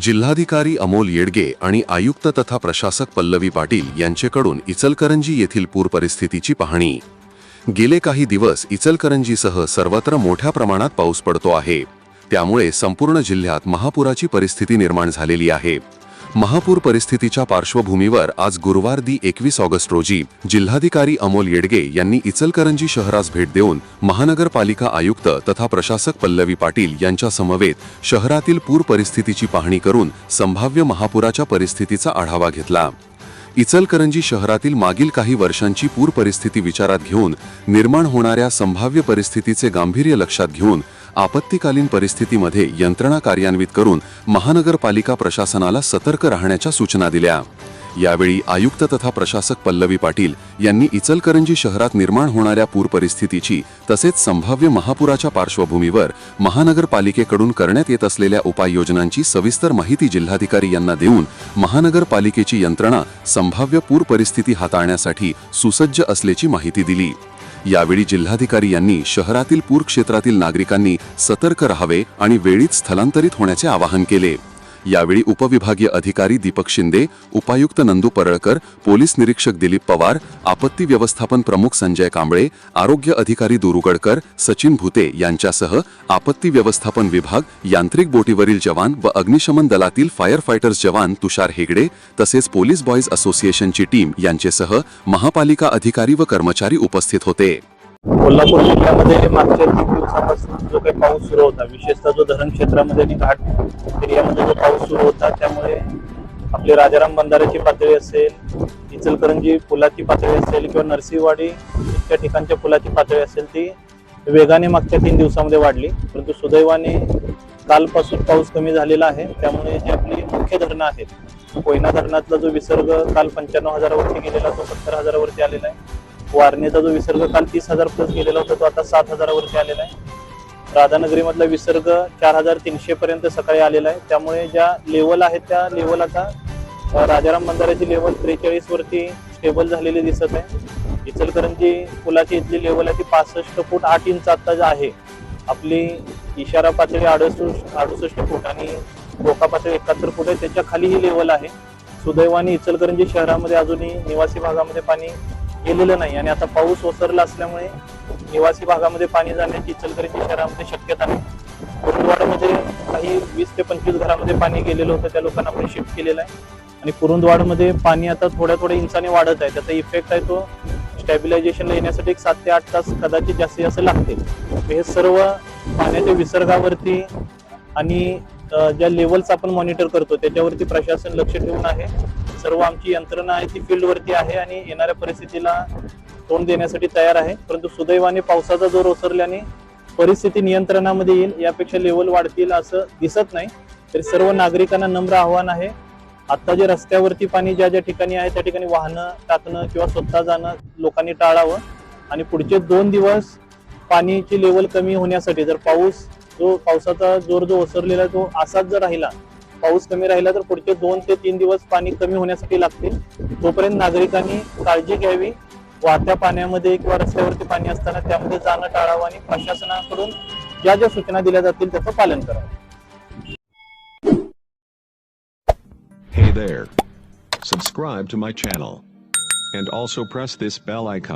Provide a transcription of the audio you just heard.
जिल्हाधिकारी अमोल येडगे आणि आयुक्त तथा प्रशासक पल्लवी पाटील यांचेकडून इचलकरंजी येथील पूर परिस्थितीची पाहणी. गेले काही दिवस इचलकरंजीसह सर्वत्र मोठ्या प्रमाणात पाऊस पडतो आहे. त्यामुळे संपूर्ण जिल्ह्यात महापुराची परिस्थिती निर्माण झालेली आहे. महापूर परिस्थितीच्या पार्श्वभूमीवर आज गुरुवार दि एकवीस ऑगस्ट रोजी जिल्हाधिकारी अमोल येडगे यांनी इचलकरंजी शहरास भेट देऊन महानगरपालिका आयुक्त तथा प्रशासक पल्लवी पाटील यांच्या समवेत शहरातील पूर परिस्थितीची पाहणी करून संभाव्य महापुराच्या परिस्थितीचा आढावा घेतला. इचलकरंजी शहरातील मागील काही वर्षांची पूर परिस्थिती विचारात घेऊन निर्माण होणाऱ्या संभाव्य परिस्थितीचे गांभीर्य लक्षात घेऊन आपत्तीकालीन परिस्थितीमध्ये यंत्रणा कार्यान्वित करून महानगरपालिका प्रशासनाला सतर्क राहण्याच्या सूचना दिल्या. यावेळी आयुक्त तथा प्रशासक पल्लवी पाटील यांनी इचलकरंजी शहरात निर्माण होणाऱ्या पूर परिस्थितीची तसेच संभाव्य महापुराच्या पार्श्वभूमीवर महानगरपालिकेकडून करण्यात येत असलेल्या उपाययोजनांची सविस्तर माहिती जिल्हाधिकारी यांना देऊन महानगरपालिकेची यंत्रणा संभाव्य पूर परिस्थिती हाताळण्यासाठी सुसज्ज असल्याची माहिती दिली. यावेळी जिल्हाधिकारी यांनी शहरातील पूर क्षेत्रातील नागरिकांनी सतर्क राहावे आणि वेळीच स्थलांतरित होण्याचे आवाहन केले. यावेळी उपविभागीय अधिकारी दीपक शिंदे उपायुक्त नंदू परळकर पोलीस निरीक्षक दिलीप पवार आपत्ती व्यवस्थापन प्रमुख संजय कांबळे आरोग्य अधिकारी दुरुगडकर सचिन भुते यांच्यासह आपत्ती व्यवस्थापन विभाग यांत्रिक बोटीवरील जवान व अग्निशमन दलातील फायर फायटर्स जवान तुषार हेगडे तसेच पोलीस बॉईज असोसिएशनची टीम यांचेसह महापालिका अधिकारी व कर्मचारी उपस्थित होते. कोल्हापूर जिल्ह्यामध्ये मागच्या तीन दिवसापासून जो काही पाऊस सुरू होता विशेषतः जो धरण क्षेत्रामध्ये आणि घाट एरियामध्ये जो पाऊस सुरू होता त्यामुळे आपली राजाराम बंधाऱ्याची पातळी असेल इचलकरंजी पुलाची पातळी असेल किंवा नरसिंहवाडी इतक्या ठिकाणच्या पुलाची पातळी असेल ती वेगाने मागच्या तीन दिवसामध्ये वाढली. परंतु सुदैवाने कालपासून पाऊस कमी झालेला आहे. त्यामुळे जी आपली मुख्य धरणं आहेत कोयना धरणातला जो विसर्ग काल पंच्याण्णव हजारावरती गेलेला तो सत्तर हजारावरती आलेला आहे. वारणेचा जो विसर्ग काल तीस हजार प्लस गेलेला होता तो आता सात हजारावरती आलेला आहे. राधानगरीमधला विसर्ग चार हजार तीनशे पर्यंत सकाळी आलेला आहे. त्यामुळे ज्या लेवल आहेत त्या लेवल आता राजाराम मंदिराची लेवल त्रेचाळीस वरती स्टेबल झालेली दिसत आहे. इचलकरंजी पुलाची इथली लेवल आहे ती पासष्ट फूट आठ इंच आता जे आहे. आपली इशारा पातळी अडुसष्ट अडुसष्ट फूट आणि धोका पातळी एकाहत्तर फूट आहे. त्याच्याखाली ही लेवल आहे. सुदैवाने इचलकरंजी शहरामध्ये अजूनही निवासी भागामध्ये पाणी गेलेलं नाही. आणि आता पाऊस ओसरला असल्यामुळे निवासी भागामध्ये पाणी जाण्याची इचलकरंजी शहरामध्ये शक्यता नाही. कुरुंदवाडमध्ये काही वीस ते पंचवीस घरामध्ये पाणी गेलेलं होतं त्या लोकांना आपण शिफ्ट केलेलं आहे. आणि कुरुंदवाडमध्ये पाणी आता थोड्या थोड्या इंचाने वाढत आहे. त्याचा इफेक्ट आहे तो स्टॅबिलायझेशनला येण्यासाठी एक सात ते आठ तास कदाचित जास्तीत जास्त लागतील. हे सर्व पाण्याच्या विसर्गावरती आणि ज्या लेवल्स आपण मॉनिटर करतो त्याच्यावरती प्रशासन लक्ष ठेवून आहे. सर्व आमची यंत्रणा आहे ती फील्डवरती आहे आणि येणाऱ्या परिस्थितीला तोंड देण्यासाठी तयार आहे. परंतु सुदैवाने पावसाचा जोर ओसरल्याने परिस्थिती नियंत्रणामध्ये येईल यापेक्षा लेवल वाढतील असं दिसत नाही. तरी सर्व नागरिकांना नम्र आव्हान आहे. आता जे रस्त्यावरती पाणी ज्या ज्या ठिकाणी आहे त्या ठिकाणी वाहनं टाकणं किंवा स्वतः जाणं लोकांनी टाळावं. आणि पुढचे दोन दिवस पाणीची लेवल कमी होण्यासाठी जर पाऊस जो पावसाचा जोर जो ओसरलेला आहे तो असाच जर राहिला पाऊस कमी राहिला तर पुढचे दोन ते तीन दिवस पाणी कमी होण्यासाठी लागतील तोपर्यंत नागरिकांनी काळजी घ्यावी वाहत्या पाण्यामध्ये किंवा रस्त्यावरती पाणी असताना त्यामध्ये जाणं टाळावं आणि प्रशासनाकडून ज्या ज्या सूचना दिल्या जातील त्याचं पालन करावं Hey there. Subscribe to my channel. And also press this bell icon.